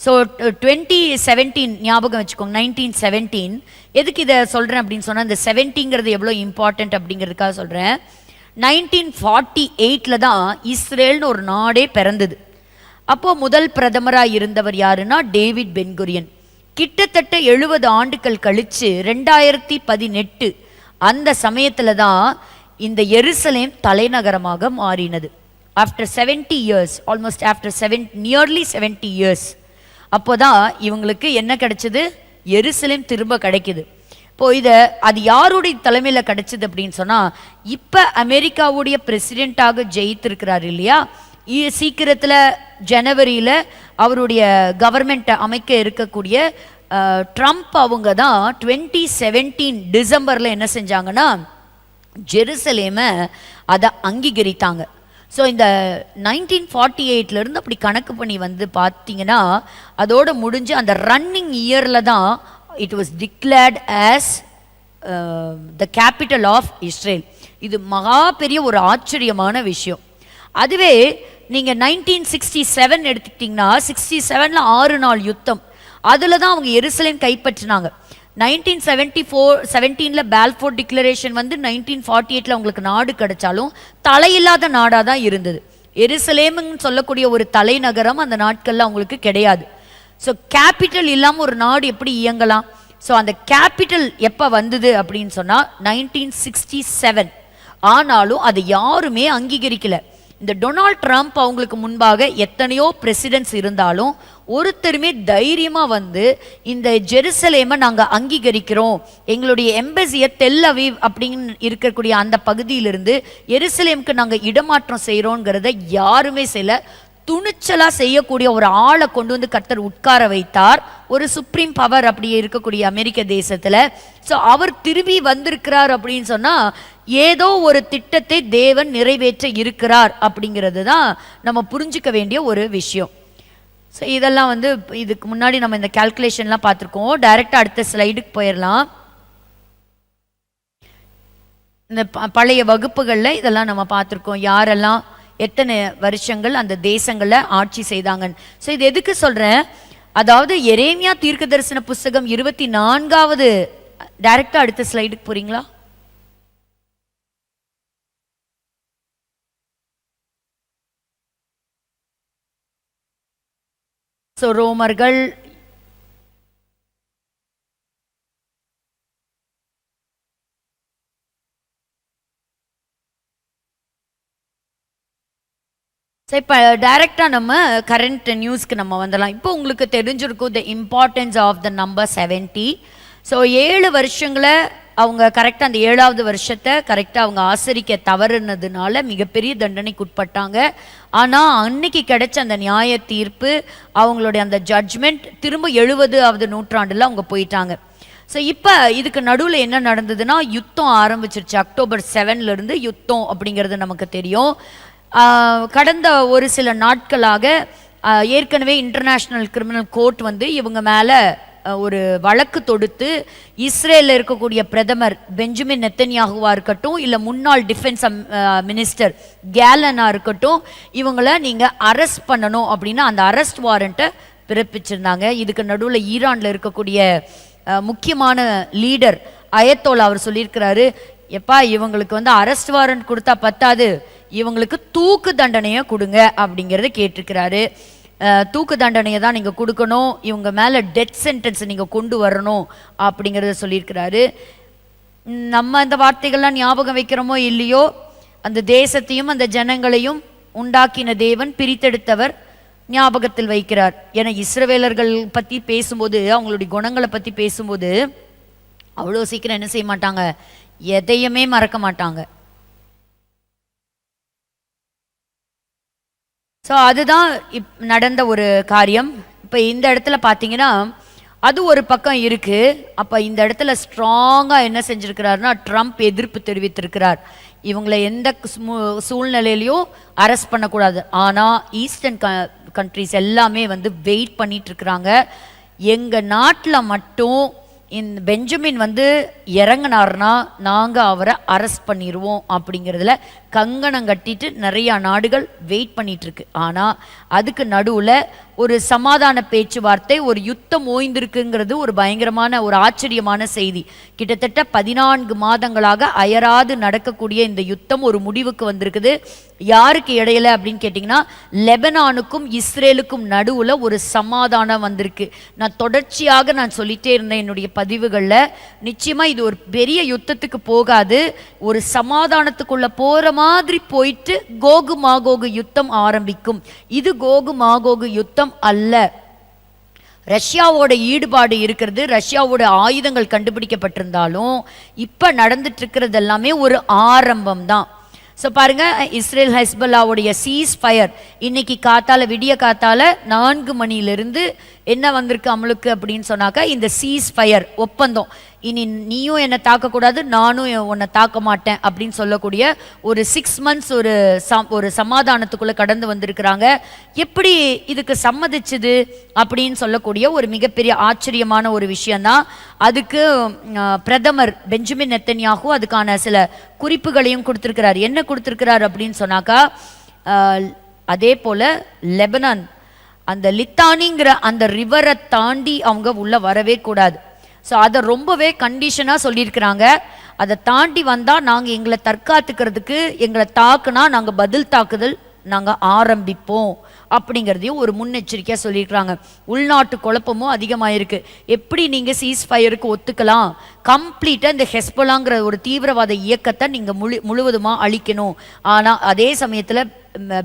So twenty seventeen ஞாபகம் வச்சுக்கோங்க nineteen seventeen எதுக்கு இதை சொல்கிறேன் அப்படின்னு சொன்னால் இந்த செவன்ட்டிங்கிறது எவ்வளோ இம்பார்ட்டண்ட் அப்படிங்கிறதுக்காக சொல்கிறேன் நைன்டீன் ஃபார்ட்டி எயிட்டில் தான் இஸ்ரேல்னு ஒரு நாடே பிறந்தது. அப்போது முதல் பிரதமராக இருந்தவர் யாருன்னா டேவிட் பென்குரியன். கிட்டத்தட்ட எழுபது ஆண்டுகள் கழிச்சு ரெண்டாயிரத்தி பதினெட்டு அந்த சமயத்தில் தான் இந்த எருசலேம் தலைநகரமாக மாறினது. After seventy years almost after seven nearly seventy years அப்போதான் இவங்களுக்கு என்ன கிடைச்சது? எருசலேம் திரும்ப கிடைக்குது. இப்போ இதை அது யாருடைய தலைமையில் கிடைச்சது அப்படின்னு சொன்னால் இப்போ அமெரிக்காவுடைய பிரசிடெண்ட்டாக ஜெயித்திருக்கிறார் இல்லையா? இ- சீக்கிரத்தில் ஜனவரியில் அவருடைய கவர்மெண்ட்டை அமைக்க இருக்கக்கூடிய ட்ரம்ப் அவங்க தான் டுவெண்ட்டி செவன்டீன் டிசம்பரில் என்ன செஞ்சாங்கன்னா ஜெருசலேமை அதை அங்கீகரித்தாங்க. ஸோ இந்த நைன்டீன் ஃபார்ட்டி எயிட்லேருந்து அப்படி கணக்கு பண்ணி வந்து பார்த்தீங்கன்னா அதோடு முடிஞ்சு அந்த ரன்னிங் இயரில் தான் it was declared as the capital of Israel இது மகா பெரிய ஒரு ஆச்சரியமான விஷயம். அதுவே நீங்கள் நைன்டீன் சிக்ஸ்டி செவன் எடுத்துக்கிட்டிங்கன்னா சிக்ஸ்டி செவனில் ஆறு நாள் யுத்தம். அதில் தான் அவங்க எருசலேம் கைப்பற்றினாங்க. நைன்டீன் செவன்ட்டி ஃபோர் செவன்டீனில் பேல்ஃபோர் டிக்ளரேஷன் வந்து நைன்டீன் ஃபார்ட்டி எயிட்டில் அவங்களுக்கு நாடு கிடைச்சாலும் தலையில்லாத நாடாக தான் இருந்தது. எருசலேமுன்னு சொல்லக்கூடிய ஒரு தலைநகரம் அந்த நாட்களில் அவங்களுக்கு கிடையாது. ஸோ கேபிட்டல் இல்லாமல் ஒரு நாடு எப்படி இயங்கலாம்? ஸோ அந்த கேபிட்டல் எப்போ வந்தது அப்படின்னு சொன்னால் நைன்டீன் சிக்ஸ்டி செவன் ஆனாலும் அதை யாருமே அங்கீகரிக்கலை. இந்த டொனால்ட் ட்ரம்ப் அவங்களுக்கு முன்பாக எத்தனையோ பிரசிடென்ட்ஸ் இருந்தாலும் ஒருத்தருமே தைரியமாக வந்து இந்த ஜெருசலேமை நாங்கள் அங்கீகரிக்கிறோம். எங்களுடைய எம்பசியை தெல்லவி அப்படின்னு இருக்கக்கூடிய அந்த பகுதியிலிருந்து எருசலேமுக்கு நாங்கள் இடமாற்றம் செய்கிறோங்கிறத யாருமே செய்யல. துணிச்சலாக செய்யக்கூடிய ஒரு ஆளை கொண்டு வந்து கர்த்தர் உட்கார வைத்தார். ஒரு சுப்ரீம் பவர் அப்படி இருக்கக்கூடிய அமெரிக்க தேசத்தில். ஸோ அவர் திரும்பி வந்திருக்கிறார் அப்படின்னு சொன்னால் ஏதோ ஒரு திட்டத்தை தேவன் நிறைவேற்ற இருக்கிறார் அப்படிங்கிறது தான் நம்ம புரிஞ்சுக்க வேண்டிய ஒரு விஷயம். ஸோ இதெல்லாம் வந்து இதுக்கு முன்னாடி நம்ம இந்த கால்குலேஷன்லாம் பார்த்துருக்கோம். டைரெக்டாக அடுத்த ஸ்லைடுக்கு போயிடலாம். இந்த ப- பழைய வகுப்புகளில் இதெல்லாம் நம்ம பார்த்துருக்கோம். யாரெல்லாம் எத்தனை வருஷங்கள் அந்த தேசங்களில் ஆட்சி செய்தாங்கன்னு. ஸோ இது எதுக்கு சொல்கிறேன் அதாவது எரேமியா தீர்க்க தரிசன புஸ்தகம் இருபத்தி நான்காவது டைரக்டாக அடுத்த ஸ்லைடுக்கு போறீங்களா? ஸோ ரோமர்கள் சரி இப்போ டைரெக்டாக நம்ம கரண்ட் நியூஸ்க்கு நம்ம வந்துடலாம். இப்போ உங்களுக்கு தெரிஞ்சிருக்கும் the importance of the number seventy so ஏழு வருஷங்களை அவங்க கரெக்டாக அந்த ஏழாவது வருஷத்தை கரெக்டாக அவங்க ஆசரிக்க தவறுனதுனால மிகப்பெரிய தண்டனைக்கு உட்பட்டாங்க. ஆனால் அன்னைக்கு கிடைச்ச அந்த நியாய தீர்ப்பு அவங்களுடைய அந்த ஜட்ஜ்மெண்ட் திரும்ப எழுபதாவது நூற்றாண்டில் அவங்க போயிட்டாங்க. ஸோ இப்போ இதுக்கு நடுவில் என்ன நடந்ததுன்னா யுத்தம் ஆரம்பிச்சிருச்சு. அக்டோபர் செவன்லேருந்து யுத்தம் அப்படிங்கிறது நமக்கு தெரியும். கடந்த ஒரு சில நாட்களாக ஏற்கனவே இன்டர்நேஷ்னல் கிரிமினல் கோர்ட் வந்து இவங்க மேலே ஒரு வழக்கு தொடுத்து இஸ்ரேலில் இருக்கக்கூடிய பிரதமர் பெஞ்சமின் நெத்தன்யாகுவா இருக்கட்டும் இல்லை முன்னாள் டிஃபென்ஸ் மினிஸ்டர் கேலனா இருக்கட்டும் இவங்கள நீங்கள் அரெஸ்ட் பண்ணணும் அப்படின்னா அந்த அரெஸ்ட் வாரண்ட்டை பிறப்பிச்சிருந்தாங்க. இதுக்கு நடுவில் ஈரானில் இருக்கக்கூடிய முக்கியமான லீடர் அயத்தோல் அவர் சொல்லியிருக்கிறாரு எப்பா இவங்களுக்கு வந்து அரெஸ்ட் வாரண்ட் கொடுத்தா பத்தாது. இவங்களுக்கு தூக்கு தண்டனையை கொடுங்க அப்படிங்கிறத கேட்டிருக்கிறாரு. தூக்கு தண்டனையை தான் நீங்கள் கொடுக்கணும். இவங்க மேலே டெத் சென்டென்ஸை நீங்கள் கொண்டு வரணும் அப்படிங்கிறத சொல்லியிருக்கிறாரு. நம்ம அந்த வார்த்தைகள்லாம் ஞாபகம் வைக்கிறோமோ இல்லையோ? அந்த தேசத்தையும் அந்த ஜனங்களையும் உண்டாக்கின தேவன் பிரித்தெடுத்தவர் ஞாபகத்தில் வைக்கிறார். ஏன்னா இஸ்ரவேலர்கள் பற்றி பேசும்போது அவங்களுடைய குணங்களை பற்றி பேசும்போது அவ்வளோ சீக்கிரம் என்ன செய்ய மாட்டாங்க? எதையுமே மறக்க மாட்டாங்க. ஸோ அதுதான் இப் நடந்த ஒரு காரியம். இப்போ இந்த இடத்துல பார்த்தீங்கன்னா அது ஒரு பக்கம் இருக்குது அப்போ இந்த இடத்துல ஸ்ட்ராங்காக என்ன செஞ்சுருக்கிறாருன்னா ட்ரம்ப் எதிர்ப்பு தெரிவித்திருக்கிறார். இவங்களை எந்த சூழ்நிலையிலையும் அரெஸ்ட் பண்ணக்கூடாது. ஆனால் ஈஸ்டர்ன் க கண்ட்ரிஸ் எல்லாமே வந்து வெயிட் பண்ணிகிட்ருக்குறாங்க எங்கள் நாட்டில் மட்டும் இந்த பெஞ்சமின் வந்து இறங்கினார்னா நாங்கள் அவரை அரெஸ்ட் பண்ணிடுவோம் அப்படிங்கிறதுல கங்கணம் கட்டிட்டு நிறையா நாடுகள் வெயிட் பண்ணிகிட்ருக்கு ஆனால் அதுக்கு நடுவில் ஒரு சமாதான பேச்சுவார்த்தை ஒரு யுத்தம் ஓய்ந்திருக்குங்கிறது ஒரு பயங்கரமான ஒரு ஆச்சரியமான செய்தி. கிட்டத்தட்ட பதினான்கு மாதங்களாக அயராது நடக்கக்கூடிய இந்த யுத்தம் ஒரு முடிவுக்கு வந்திருக்குது. யாருக்கு இடையில அப்படின்னு கேட்டிங்கன்னா லெபனானுக்கும் இஸ்ரேலுக்கும் நடுவில் ஒரு சமாதானம் வந்திருக்கு. நான் தொடர்ச்சியாக நான் சொல்லிட்டே இருந்தேன் என்னுடைய பதிவுகளில். நிச்சயமாக இது ஒரு பெரிய யுத்தத்துக்கு போகாது. ஒரு சமாதானத்துக்குள்ளே போகிற மாதிரி போயிட்டு கோகு மாகோகு யுத்தம் ஆரம்பிக்கும். இது கோகு மாகோகு யுத்தம் அல்ல. ரஷ்யாவோட ஈடுபாடு இருக்கிறது ரஷ்யாவோட ஆயுதங்கள் கண்டுபிடிக்கப்பட்டிருந்தாலும் இப்போ நடந்துட்டு இருக்கிறது எல்லாமே ஒரு ஆரம்பம் தான் ஸோ பாருங்க இஸ்ரேல் ஹெஸ்பல்லாவுடைய சீஸ் ஃபயர் இன்னைக்கு காத்தால விடிய காத்தால நான்கு மணியிலிருந்து என்ன வந்திருக்கு அமலுக்கு அப்படின்னு சொன்னாக்கா இந்த சீஸ் ஃபயர் ஒப்பந்தம். இனி நீயும் என்னை தாக்கக்கூடாது நானும் உன்னை தாக்க மாட்டேன் அப்படின்னு சொல்லக்கூடிய ஒரு சிக்ஸ் மந்த்ஸ் ஒரு சம் ஒரு சமாதானத்துக்குள்ளே கடந்து வந்திருக்கிறாங்க. எப்படி இதுக்கு சம்மதிச்சுது அப்படின்னு சொல்லக்கூடிய ஒரு மிகப்பெரிய ஆச்சரியமான ஒரு விஷயந்தான் அதுக்கு பிரதமர் பெஞ்சமின் நெத்தன்யாகும் அதுக்கான சில குறிப்புகளையும் கொடுத்துருக்கிறார். என்ன கொடுத்துருக்கிறார் அப்படின்னு சொன்னாக்கா அதே போல் லெபனான் அந்த லித்தானிங்கிற அந்த ரிவரை தாண்டி அவங்க உள்ளே வரவே கூடாது. ஸோ அதை ரொம்பவே கண்டிஷனாக சொல்லியிருக்கிறாங்க. அதை தாண்டி வந்தால் நாங்கள் எங்களை தற்காத்துக்கிறதுக்கு எங்களை தாக்குனா நாங்கள் பதில் தாக்குதல் நாங்கள் ஆரம்பிப்போம். அப்படிங்கிறதையும் ஒரு முன்னெச்சரிக்கையாக சொல்லியிருக்கிறாங்க. உள்நாட்டு குழப்பமும் அதிகமாயிருக்கு. எப்படி நீங்கள் சீஸ் ஃபயருக்கு ஒத்துக்கலாம்? கம்ப்ளீட்டாக இந்த ஹெஸ்பலாங்கிற ஒரு தீவிரவாத இயக்கத்தை நீங்கள் முழு முழுவதுமாக அழிக்கணும். ஆனால் அதே சமயத்தில்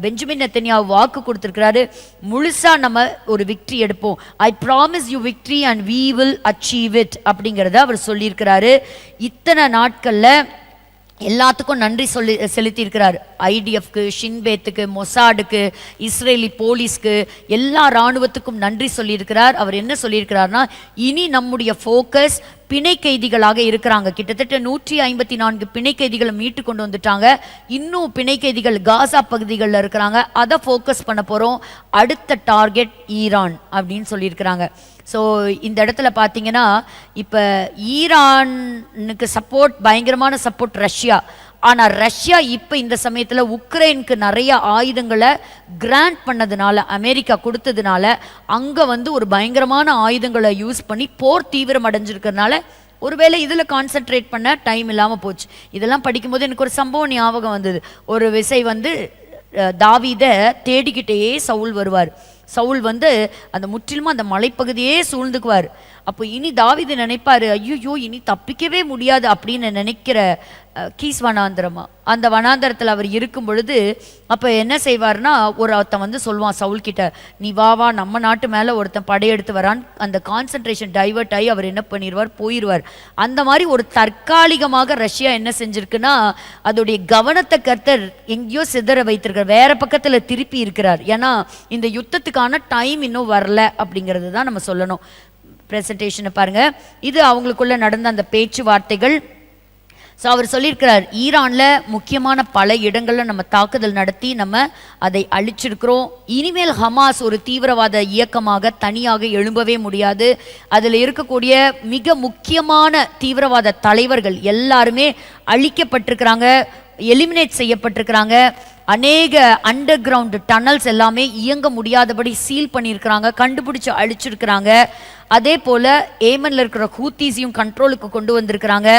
பெஞ்சமின் நெத்தனியா வாக்கு கொடுத்துருக்கிறாரு. முழுசா நம்ம ஒரு விக்ட்ரி எடுப்போம். I promise you victory and we will achieve it அப்படிங்கிறத அவர் சொல்லியிருக்கிறாரு. இத்தனை நாட்களில் எல்லாத்துக்கும் நன்றி சொல்லி செலுத்தியிருக்கிறார். ஐடிஎஃப்க்கு ஷின்பேத்துக்கு மொசாடுக்கு இஸ்ரேலி போலீஸ்க்கு எல்லா இராணுவத்துக்கும் நன்றி சொல்லியிருக்கிறார். அவர் என்ன சொல்லியிருக்கிறார்னா இனி நம்முடைய ஃபோக்கஸ் பிணை கைதிகளாக இருக்கிறாங்க. கிட்டத்தட்ட நூற்றி ஐம்பத்தி நான்கு பிணை கைதிகளை மீட்டு கொண்டு வந்துட்டாங்க. இன்னும் பிணை கைதிகள் காசா பகுதிகளில் இருக்கிறாங்க. அதை ஃபோக்கஸ் பண்ண போகிறோம் அடுத்த டார்கெட் ஈரான் அப்படின்னு சொல்லியிருக்கிறாங்க. ஸோ இந்த இடத்துல பார்த்தீங்கன்னா இப்போ ஈரானுக்கு சப்போர்ட் பயங்கரமான சப்போர்ட் ரஷ்யா. ஆனால் ரஷ்யா இப்போ இந்த சமயத்தில் உக்ரைனுக்கு நிறைய ஆயுதங்களை கிராண்ட் பண்ணதுனால அமெரிக்கா கொடுத்ததுனால அங்கே வந்து ஒரு பயங்கரமான ஆயுதங்களை யூஸ் பண்ணி போர் தீவிரம் அடைஞ்சிருக்கிறதுனால ஒருவேளை இதில் கான்சென்ட்ரேட் பண்ண டைம் இல்லாமல் போச்சு. இதெல்லாம் படிக்கும்போது எனக்கு ஒரு சம்பவம் ஞாபகம் வந்தது. ஒரு விசை வந்து தாவீதை தேடிக்கிட்டே சவுல் வருவார். சவுல் வந்து அந்த முற்றிலுமா அந்த மலைப்பகுதியே சூழ்ந்துக்குவார். அப்போ இனி தாவிது நினைப்பாரு ஐயோ இனி தப்பிக்கவே முடியாது அப்படின்னு நினைக்கிற கீஸ் வனாந்திரமா? அந்த வனாந்திரத்தில் அவர் இருக்கும் பொழுது அப்போ என்ன செய்வார்னா ஒரு ஒருத்தன் வந்து சொல்லுவான் சவுல்கிட்ட நீ வா வா நம்ம நாட்டு மேலே ஒருத்தன் படையெடுத்து வரான் அந்த கான்சன்ட்ரேஷன் டைவர்ட் ஆகி அவர் என்ன பண்ணிடுவார் போயிடுவார் அந்த மாதிரி ஒரு தற்காலிகமாக ரஷ்யா என்ன செஞ்சிருக்குன்னா அதோடைய கவனத்தை கர்த்தர் எங்கேயோ சிதற வைத்திருக்கிறார் வேற பக்கத்தில் திருப்பி இருக்கிறார். ஏன்னா இந்த யுத்தத்துக்கான டைம் இன்னும் வரல அப்படிங்கிறது தான் நம்ம சொல்லணும். ப்ரெசன்டேஷனை பாருங்கள் இது அவங்களுக்குள்ள நடந்த அந்த பேச்சுவார்த்தைகள். ஸோ அவர் சொல்லியிருக்கிறார் ஈரானில் முக்கியமான பல இடங்களில் நம்ம தாக்குதல் நடத்தி நம்ம அதை அழிச்சிருக்கிறோம். இனிமேல் ஹமாஸ் ஒரு தீவிரவாத இயக்கமாக தனியாக எழும்பவே முடியாது. அதில் இருக்கக்கூடிய மிக முக்கியமான தீவிரவாத தலைவர்கள் எல்லாருமே அழிக்கப்பட்டிருக்கிறாங்க எலிமினேட் செய்யப்பட்டிருக்கிறாங்க. அநேக அண்டர் கிரவுண்ட் டனல்ஸ் எல்லாமே இயங்க முடியாதபடி சீல் பண்ணியிருக்கிறாங்க கண்டுபிடிச்சு அழிச்சிருக்கிறாங்க. அதே போல் ஏமனில் இருக்கிற ஹூத்தீஸையும் கண்ட்ரோலுக்கு கொண்டு வந்திருக்கிறாங்க.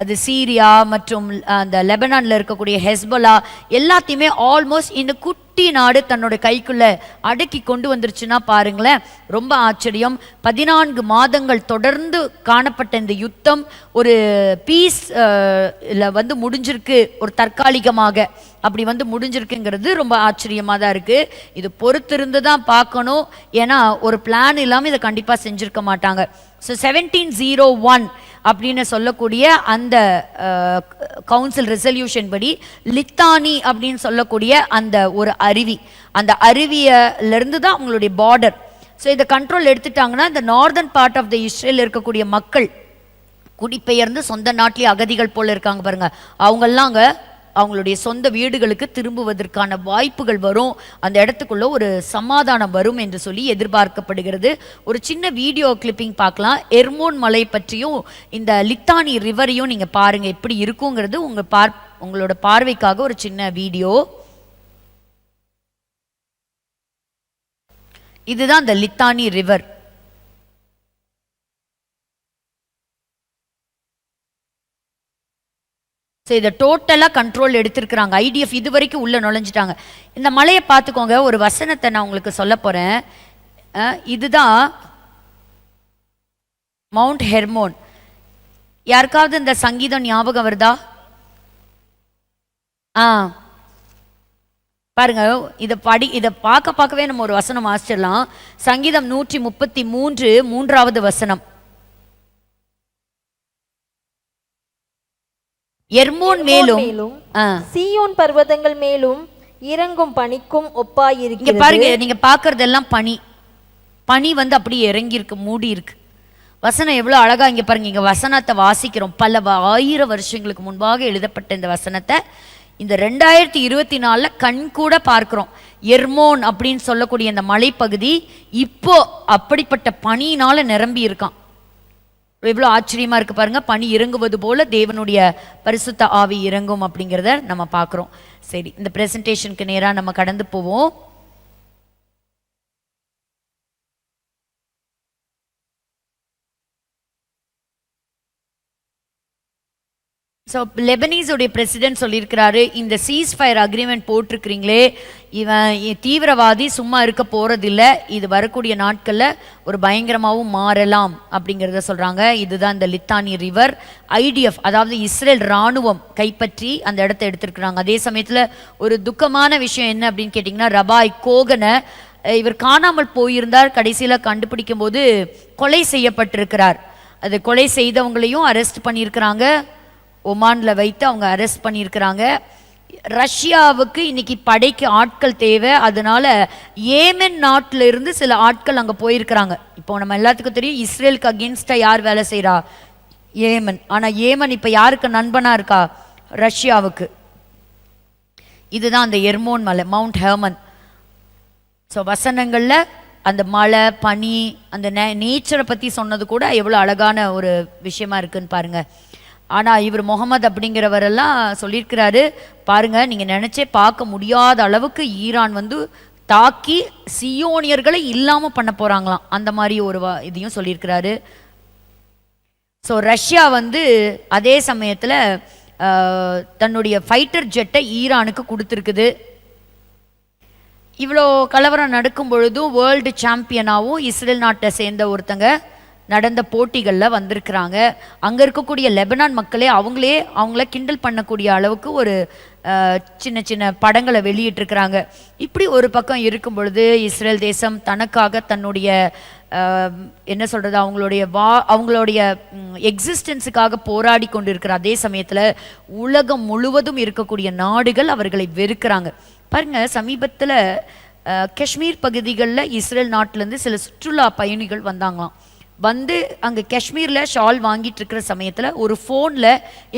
அது சீரியா மற்றும் அந்த லெபனானில் இருக்கக்கூடிய ஹெஸ்பலா எல்லாத்தையுமே ஆல்மோஸ்ட் இந்த குட்டி நாடு தன்னோட கைக்குள்ளே அடக்கி கொண்டு வந்துருச்சுன்னா பாருங்களேன் ரொம்ப ஆச்சரியம். பதினான்கு மாதங்கள் தொடர்ந்து காணப்பட்ட இந்த யுத்தம் ஒரு பீஸ் இல்லை வந்து முடிஞ்சிருக்கு ஒரு தற்காலிகமாக. அப்படி வந்து முடிஞ்சிருக்குங்கிறது ரொம்ப ஆச்சரியமாக தான் இருக்குது இது பொறுத்திருந்து தான் பார்க்கணும். ஏன்னா ஒரு பிளான் இல்லாமல் இதை கண்டிப்பாக செஞ்சுருக்க மாட்டாங்க. ஸோ செவன்டீன் ஜீரோ ஒன் அப்படின்னு சொல்லக்கூடிய அந்த கவுன்சில் ரெசல்யூஷன் படி லித்தானி அப்படின்னு சொல்லக்கூடிய அந்த ஒரு அருவி. அந்த அருவியிலிருந்து தான் அவங்களுடைய பார்டர் ஸோ இதை கண்ட்ரோல் எடுத்துட்டாங்கன்னா இந்த northern part of the Israel இருக்கக்கூடிய மக்கள் குடிபெயர்ந்து சொந்த நாட்டிலே அகதிகள் போல இருக்காங்க பாருங்க. அவங்கெல்லாம் அங்கே அவங்களுடைய சொந்த வீடுகளுக்கு திரும்புவதற்கான வாய்ப்புகள் வரும். அந்த இடத்துக்குள்ள ஒரு சமாதானம் வரும் என்று சொல்லி எதிர்பார்க்கப்படுகிறது. ஒரு சின்ன வீடியோ கிளிப்பிங் பார்க்கலாம். எர்மோன் மலை பற்றியும் இந்த லித்தானி ரிவரையும் நீங்கள் பாருங்கள் எப்படி இருக்குங்கிறது உங்கள் பார் உங்களோட பார்வைக்காக ஒரு சின்ன வீடியோ. இதுதான் இந்த லித்தானி ரிவர். ஸோ இதை டோட்டலாக கண்ட்ரோல் எடுத்திருக்கிறாங்க. ஐடிஎஃப் இது வரைக்கும் உள்ளே நுழைஞ்சிட்டாங்க. இந்த மலையை பார்த்துக்கோங்க. ஒரு வசனத்தை நான் உங்களுக்கு சொல்ல போகிறேன் இதுதான் மவுண்ட் ஹெர்மோன் யாருக்காவது இந்த சங்கீதம் ஞாபகம் வருதா? ஆ. பாருங்க இதை படி இதை பார்க்க பார்க்கவே நம்ம ஒரு வசனம் வாசிச்சிடலாம். சங்கீதம் நூற்றி முப்பத்தி மூன்று மூன்றாவது வசனம். எர்மோன் மேலும். சீயோன் பர்வதங்கள் மேலும் இறங்கும் பனிக்கும் இங்க ஒப்பாயிருக்கிறது பாருங்க நீங்க பார்க்கறதெல்லாம் பனி. பனி வந்து அப்படியே இறங்கி இருக்கு மூடி இருக்கு வசனம் எவ்வளவு அழகா இங்க பாருங்க இங்க வசனத்தை வாசிக்கிறோம். பல ஆயிரம் வருஷங்களுக்கு முன்பாக எழுதப்பட்ட இந்த வசனத்தை இந்த ரெண்டாயிரத்தி இருபத்தி நாலுல கண் கூட பார்க்கிறோம். எர்மோன் அப்படின்னு சொல்லக்கூடிய இந்த மலைப்பகுதி இப்போ அப்படிப்பட்ட பனியினால நிரம்பி இருக்கான் எவ்வளோ ஆச்சரியமா இருக்கு பாருங்கள் பனி இறங்குவது போல் தேவனுடைய பரிசுத்த ஆவி இறங்கும் அப்படிங்கிறத நம்ம பார்க்குறோம். சரி இந்த ப்ரெசன்டேஷனுக்கு நேராக நம்ம கடந்து போவோம். ஸோ லெபனீஸோடைய பிரசிடென்ட் சொல்லியிருக்கிறாரு இந்த சீஸ் ஃபயர் அக்ரிமெண்ட் போட்டிருக்கிறீங்களே இவன் தீவிரவாதி சும்மா இருக்க போகிறதில்ல இது வரக்கூடிய நாட்களில் ஒரு பயங்கரமாகவும் மாறலாம் அப்படிங்கிறத சொல்கிறாங்க இதுதான் இந்த லித்தானி ரிவர் ஐடிஎஃப் அதாவது இஸ்ரேல் இராணுவம் கைப்பற்றி அந்த இடத்த எடுத்திருக்கிறாங்க. அதே சமயத்தில் ஒரு துக்கமான விஷயம் என்ன அப்படின்னு கேட்டிங்கன்னா ரபாய் கோகனை இவர் காணாமல் போயிருந்தார். கடைசியில் கண்டுபிடிக்கும் போது கொலை செய்யப்பட்டிருக்கிறார். அது கொலை செய்தவங்களையும் அரெஸ்ட் பண்ணியிருக்கிறாங்க. ஒமானில் வைத்து அவங்க அரெஸ்ட் பண்ணியிருக்கிறாங்க. ரஷ்யாவுக்கு இன்னைக்கு படைக்கு ஆட்கள் தேவை. அதனால ஏமன் நாட்டில் இருந்து சில ஆட்கள் அங்கே போயிருக்கிறாங்க. இப்போ நம்ம எல்லாத்துக்கும் தெரியும் இஸ்ரேலுக்கு அகேன்ஸ்டாக யார் வேலை செய்கிறா ஏமன். ஆனால் ஏமன் இப்போ யாருக்கு நண்பனாக இருக்கா? ரஷ்யாவுக்கு. இதுதான் அந்த எர்மோன் மலை மவுண்ட் ஹேமன் ஸோ வசனங்களில் அந்த மலை பனி அந்த நே நேச்சரை பற்றி சொன்னது கூட எவ்வளோ அழகான ஒரு விஷயமா இருக்குன்னு பாருங்கள் ஆனால் இவர் முகமது அப்படிங்கிறவரெல்லாம் சொல்லியிருக்கிறாரு. பாருங்க நீங்கள் நினச்சே பார்க்க முடியாத அளவுக்கு ஈரான் வந்து தாக்கி சியோனியர்களை இல்லாமல் பண்ண போகிறாங்களாம் அந்த மாதிரி ஒரு வ- இதையும் சொல்லியிருக்கிறாரு. ஸோ ரஷ்யா வந்து அதே சமயத்தில் தன்னுடைய ஃபைட்டர் ஜெட்டை ஈரானுக்கு கொடுத்துருக்குது. இவ்வளோ கலவரம் நடக்கும் பொழுதும் வேர்ல்டு சாம்பியனாகவும் இஸ்ரேல் நாட்டை சேர்ந்த ஒருத்தங்க நடந்த போட்டிகளில் வந்திருக்கிறாங்க. அங்கே இருக்கக்கூடிய லெபனான் மக்களே அவங்களே அவங்கள கிண்டல் பண்ணக்கூடிய அளவுக்கு ஒரு சின்ன சின்ன படங்களை வெளியிட்டிருக்கிறாங்க. இப்படி ஒரு பக்கம் இருக்கும் பொழுது இஸ்ரேல் தேசம் தனக்காக தன்னுடைய என்ன சொல்கிறது அவங்களுடைய வா அவங்களுடைய எக்ஸிஸ்டன்ஸுக்காக போராடி கொண்டு இருக்கிற அதே சமயத்தில் உலகம் முழுவதும் இருக்கக்கூடிய நாடுகள் அவர்களை வெறுக்கிறாங்க. பாருங்க சமீபத்தில் காஷ்மீர் பகுதிகளில் இஸ்ரேல் நாட்டிலேருந்து சில சுற்றுலா பயணிகள் வந்தாங்களாம். வந்து அங்கே காஷ்மீரில் ஷால் வாங்கிட்டு இருக்கிற சமயத்தில் ஒரு ஃபோனில்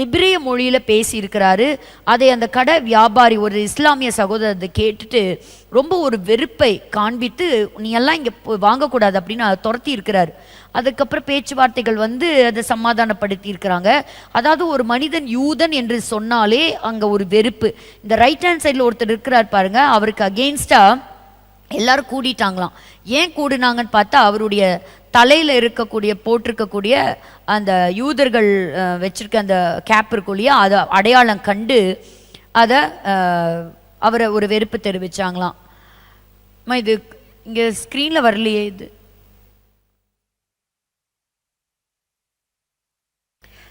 எபிரிய மொழியில் பேசியிருக்கிறாரு. அதை அந்த கடை வியாபாரி ஒரு இஸ்லாமிய சகோதரத்தை கேட்டுட்டு ரொம்ப ஒரு வெறுப்பை காண்பித்து நீ எல்லாம் இங்கே வாங்கக்கூடாது அப்படின்னு அதை துரத்தி இருக்கிறாரு. அதுக்கப்புறம் பேச்சுவார்த்தைகள் வந்து அதை சமாதானப்படுத்தி இருக்கிறாங்க. அதாவது ஒரு மனிதன் யூதன் என்று சொன்னாலே அங்கே ஒரு வெறுப்பு. இந்த ரைட் ஹேண்ட் சைடில் ஒருத்தர் இருக்கிறார் பாருங்க அவருக்கு அகெயின்ஸ்டாக எல்லாரும் கூடிட்டாங்களாம். ஏன் கூடினாங்கன்னு பார்த்தா அவருடைய தலையில் இருக்கக்கூடிய போட்டிருக்கக்கூடிய அந்த யூதர்கள் வச்சுருக்க வச்சிருக்க அந்த கேப் இருக்கும் இல்லையா அதை அடையாளம் கண்டு அதை அவரை ஒரு வெறுப்பு தெரிவிச்சாங்களாம். இது இங்கே ஸ்க்ரீனில் வரலையே இது.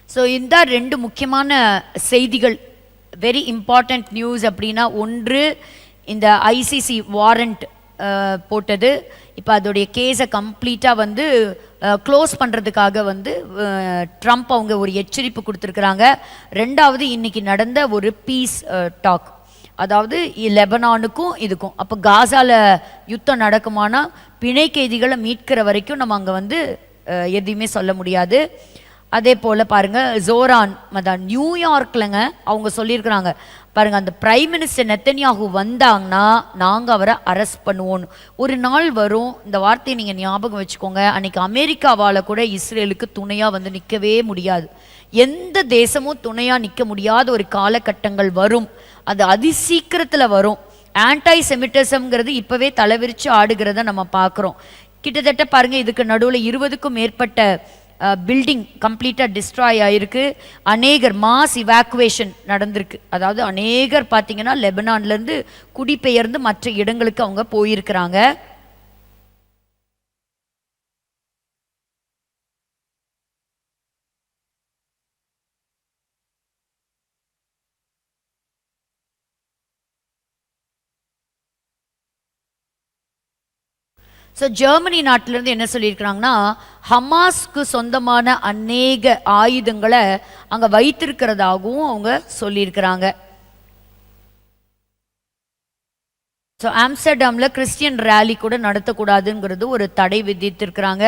ஸோ இந்த ரெண்டு முக்கியமான செய்திகள் வெரி இம்பார்ட்டண்ட் நியூஸ் அப்படின்னா ஒன்று இந்த ஐசிசி வாரண்ட் போட்டது. இப்போ அதோடைய கேஸை கம்ப்ளீட்டாக வந்து க்ளோஸ் பண்ணுறதுக்காக வந்து ட்ரம்ப் அவங்க ஒரு எச்சரிப்பு கொடுத்துருக்குறாங்க. ரெண்டாவது இன்னைக்கு நடந்த ஒரு பீஸ் டாக் அதாவது லெபனானுக்கும் இதுக்கும். அப்போ காசாவில் யுத்தம் நடக்குமானா பிணை கைதிகளை மீட்கிற வரைக்கும் நம்ம அங்கே வந்து எதையுமே சொல்ல முடியாது. அதே போல் பாருங்க ஜோரான் மதான் நியூயார்க்லங்க அவங்க சொல்லியிருக்கிறாங்க. பாருங்கள் அந்த பிரைம் மினிஸ்டர் நெத்தன்யாகு வந்தாங்கன்னா நாங்கள் அவரை அரெஸ்ட் பண்ணுவோம். ஒரு நாள் வரும் இந்த வார்த்தையை நீங்கள் ஞாபகம் வச்சுக்கோங்க. அன்னைக்கு அமெரிக்காவால் கூட இஸ்ரேலுக்கு துணையாக வந்து நிற்கவே முடியாது. எந்த தேசமும் துணையாக நிற்க முடியாத ஒரு காலகட்டங்கள் வரும். அது அதிசீக்கிரத்தில் வரும். ஆன்டை செமிட்டிசம்ங்கிறது இப்போவே தலைவிரித்து ஆடுகிறத நம்ம பார்க்குறோம் கிட்டத்தட்ட பாருங்கள் இதுக்கு நடுவில் இருபதுக்கும் மேற்பட்ட பில்டிங் கம்ப்ளீட்டாக டிஸ்ட்ராய் ஆகிருக்கு அநேகர் மாஸ் இவாக்குவேஷன் நடந்திருக்கு. அதாவது அநேகர் பார்த்தீங்கன்னா லெபனான்லேருந்து குடிபெயர்ந்து மற்ற இடங்களுக்கு அவங்க போயிருக்கிறாங்க. ஸோ ஜெர்மனி நாட்டிலேருந்து என்ன சொல்லியிருக்கிறாங்கன்னா ஹமாஸ்க்கு சொந்தமான அநேக ஆயுதங்களை அங்கே வைத்திருக்கிறதாகவும் அவங்க சொல்லியிருக்கிறாங்க. ஸோ ஆம்ஸ்டர்டாமில் கிறிஸ்டியன் ரேலி கூட நடத்தக்கூடாதுங்கிறது ஒரு தடை விதித்திருக்கிறாங்க.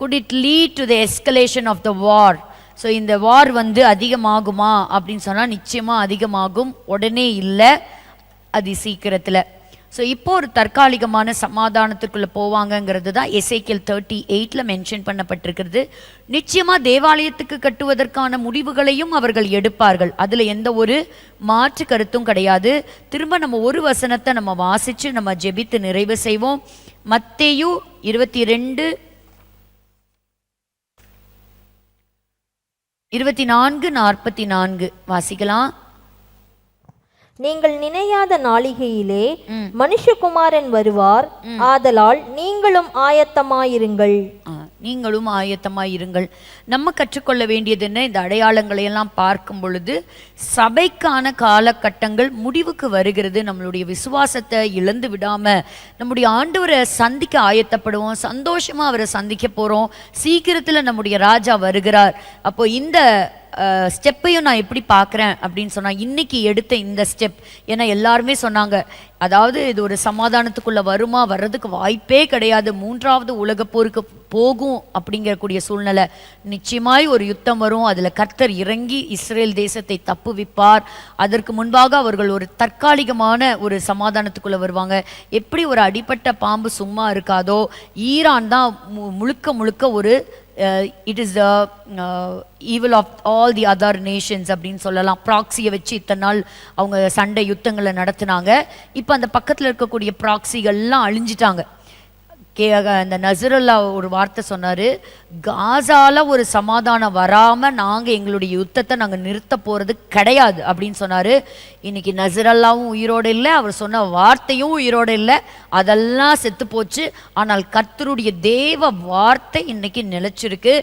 Could it lead to the escalation of the war so இந்த வார் வந்து அதிகமாகுமா அப்படின்னு சொன்னால் நிச்சயமாக அதிகமாகும். உடனே இல்லை அது சீக்கிரத்தில். ஸோ இப்போ ஒரு தற்காலிகமான சமாதானத்துக்குள்ளே போவாங்கங்கிறது தான் எஸ்ஐக்கியல் தேர்ட்டி எயிட்டில் மென்ஷன் பண்ணப்பட்டிருக்கிறது. நிச்சயமாக தேவாலயத்துக்கு கட்டுவதற்கான முடிவுகளையும் அவர்கள் எடுப்பார்கள். அதில் எந்த ஒரு மாற்று கருத்தும் கிடையாது. திரும்ப நம்ம ஒரு வசனத்தை நம்ம வாசித்து நம்ம ஜெபித்து நிறைவு செய்வோம். மத்தேயு இருபத்தி ரெண்டு இருபத்தி நான்கு நாற்பத்தி நான்கு வாசிக்கலாம். நீங்கள் நினையாத நாளிகையிலே மனுஷகுமாரன் வருவார். ஆதலால் நீங்களும் ஆயத்தமாயிருங்கள். நீங்களும் ஆயத்தமாய் இருங்கள் நம்ம கற்றுக்கொள்ள வேண்டியது என்ன? இந்த அடையாளங்களை எல்லாம் பார்க்கும் பொழுது சபைக்கான காலகட்டங்கள் முடிவுக்கு வருகிறது. நம்மளுடைய விசுவாசத்தை இழந்து விடாம நம்முடைய ஆண்டவரை சந்திக்க ஆயத்தப்படுவோம். சந்தோஷமாக அவரை சந்திக்க போகிறோம் சீக்கிரத்தில் நம்முடைய ராஜா வருகிறார். அப்போ இந்த ஸ்டெப்பையும் நான் எப்படி பார்க்குறேன் அப்படின்னு சொன்னால் இன்னைக்கு எடுத்த இந்த ஸ்டெப் ஏன்னா எல்லாருமே சொன்னாங்க அதாவது இது ஒரு சமாதானத்துக்குள்ளே வருமா? வர்றதுக்கு வாய்ப்பே கிடையாது. மூன்றாவது உலக போருக்கு போகும் அப்படிங்கக்கூடிய சூழ்நிலை. நிச்சயமாய் ஒரு யுத்தம் வரும். அதில் கர்த்தர் இறங்கி இஸ்ரேல் தேசத்தை தப்புவிப்பார். அதற்கு முன்பாக அவர்கள் ஒரு தற்காலிகமான ஒரு சமாதானத்துக்குள்ளே வருவாங்க. எப்படி ஒரு அடிப்பட்ட பாம்பு சும்மா இருக்காதோ ஈரான் தான் முழுக்க முழுக்க ஒரு it is the evil of all the other nations அப்படின்னு சொல்லலாம். ப்ராக்சியை வச்சு இத்தனை நாள் அவங்க சண்டை யுத்தங்களை நடத்துனாங்க. இப்போ அந்த பக்கத்தில் இருக்கக்கூடிய ப்ராக்சிகள்லாம் அழிஞ்சிட்டாங்க. கே அந்த நசுரல்லா ஒரு வார்த்தை சொன்னார் காசால ஒரு சமாதானம் வராமல் நாங்கள் எங்களுடைய யுத்தத்தை நாங்கள் நிறுத்த போகிறது கிடையாது அப்படின்னு சொன்னார். இன்னைக்கு நசுரல்லாவும் உயிரோடு இல்லை அவர் சொன்ன வார்த்தையும் உயிரோடு இல்லை. அதெல்லாம் செத்து போச்சு. ஆனால் கர்த்தருடைய தேவ வார்த்தை இன்னைக்கு நிலைச்சிருக்கு.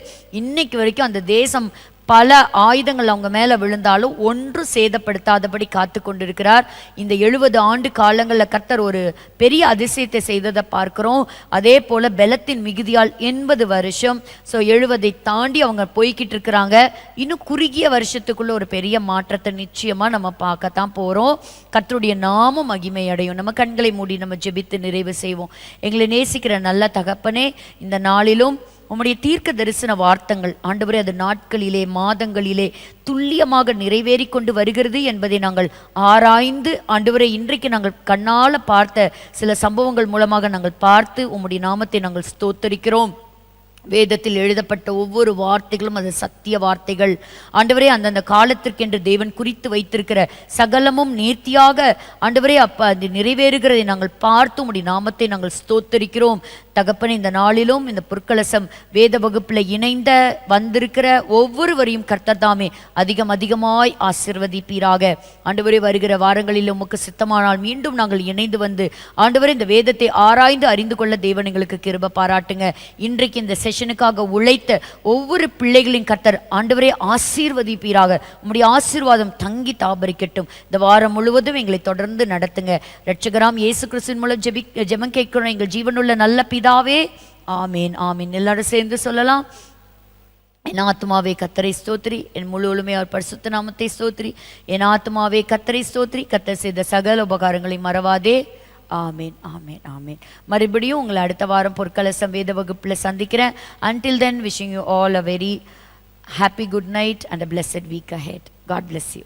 இன்னைக்கு வரைக்கும் அந்த தேசம் பல ஆயுதங்கள் அவங்க மேலே விழுந்தாலும் ஒன்றும் சேதப்படுத்தாதபடி காத்து கொண்டிருக்கிறார். இந்த எழுபது ஆண்டு காலங்களில் கர்த்தர் ஒரு பெரிய அதிசயத்தை செய்ததை பார்க்குறோம். அதே போல் பெலத்தின் மிகுதியால் எண்பது வருஷம். ஸோ எழுபதை தாண்டி அவங்க போய்கிட்டு இருக்கிறாங்க. இன்னும் குறுகிய வருஷத்துக்குள்ள ஒரு பெரிய மாற்றத்தை நிச்சயமாக நம்ம பார்க்கத்தான் போகிறோம் கர்த்தருடைய நாமும் மகிமை அடையும். நம்ம கண்களை மூடி நம்ம ஜெபித்து நிறைவு செய்வோம். எங்களை நேசிக்கிற நல்ல தகப்பனே இந்த நாளிலும் உம்முடைய தீர்க்க தரிசன வார்த்தங்கள் ஆண்டவரே அது நாட்களிலே மாதங்களிலே துல்லியமாக நிறைவேறி கொண்டு வருகிறது என்பதை நாங்கள் ஆராய்ந்து ஆண்டவரே இன்றைக்கு நாங்கள் கண்ணால பார்த்த சில சம்பவங்கள் மூலமாக நாங்கள் பார்த்து உம்முடைய நாமத்தை நாங்கள் ஸ்தோத்தரிக்கிறோம். வேதத்தில் எழுதப்பட்ட ஒவ்வொரு வார்த்தைகளும் அது சத்திய வார்த்தைகள். ஆண்டவரே அந்தந்த காலத்திற்கென்று தேவன் குறித்து வைத்திருக்கிற சகலமும் நேர்த்தியாக ஆண்டவரே அப்ப அது நிறைவேறுகிறதை நாங்கள் பார்த்து உம்முடைய நாமத்தை நாங்கள் ஸ்தோத்தரிக்கிறோம். தகப்பன் இந்த நாளிலும் இந்த பொற்கலசம் வேத வகுப்பில் இணைந்த வந்திருக்கிற ஒவ்வொருவரையும் கர்த்தர் தாமே அதிகம் அதிகமாய் ஆசிர்வதிப்பீராக. ஆண்டவரே வருகிற வாரங்களில் உமக்கு சித்தமானால் மீண்டும் நாங்கள் இணைந்து வந்து ஆண்டவரே இந்த வேதத்தை ஆராய்ந்து அறிந்து கொள்ள தேவன் எங்களுக்கு கிருப பாராட்டுங்க. இன்றைக்கு இந்த செஷனுக்காக உழைத்த ஒவ்வொரு பிள்ளைகளின் கர்த்தர் ஆண்டவரே ஆசீர்வதிப்பீராக. உம்முடைய ஆசீர்வாதம் தங்கி தாபரிக்கட்டும். இந்த வாரம் முழுவதும் எங்களை தொடர்ந்து நடத்துங்க. ரட்சகராம் இயேசு கிறிஸ்துவின் மூலம் ஜெபி ஜெபம் கேட்கிறோம். எங்கள் ஜீவனுள்ள நல்ல பிதாவே ஆமீன் ஆமீன். எல்லாரும் சேர்ந்து சொல்லலாம். என் ஆத்மாவே கத்தரை ஸ்தோத்ரி என் முழுவலுமே அவர் பரிசுத்த நாமத்தை ஸ்தோத்ரி என் ஆத்மாவே கத்தரை ஸ்தோத்ரி கத்தர் செய்த சகல உபகாரங்களை மறவாதே. ஆமீன் ஆமீன் ஆமீன். மறுபடியும் உங்களை அடுத்த வாரம் பொற்கலசம் வேத வகுப்பில் சந்திக்கிறேன். Until then wishing you all a very happy good night and a blessed week ahead God bless you